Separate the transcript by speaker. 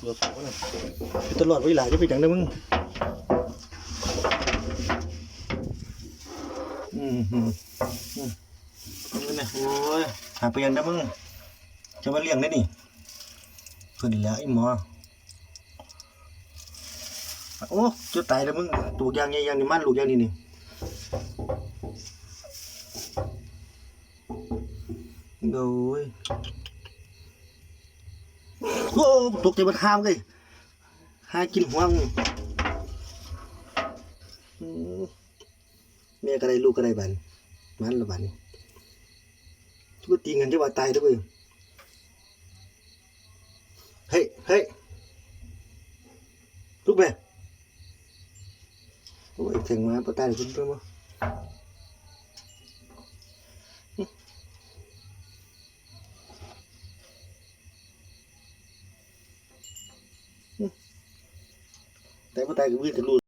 Speaker 1: ตัวสองนะอยู่ตลอดเวลาจะไปจังได้มึงอืมอืมอืมนี่นะโอ้ยหาไปยังได้มึงจะมาเลี้ยงได้นี่เพิ่นแล้วไอ้หมอโอ้จะตายแล้วมึงตูกยางใหญ่ยางนี่มันลูกยางนี่นี่โอ้ย อ้ตกใจมาทามเลยหากินหัวงอืมแม่ก็ได้ลูกก็ได้บันมันละบันทุกตีเงินจะว่าตายด้วยเว้ยเฮ้ยเฮ้ยลูกแม่โอ้ยแทงมาปะตายเลยคุณเพื่อนมั้ แต่พ่อตายก็วิ่งทะลุ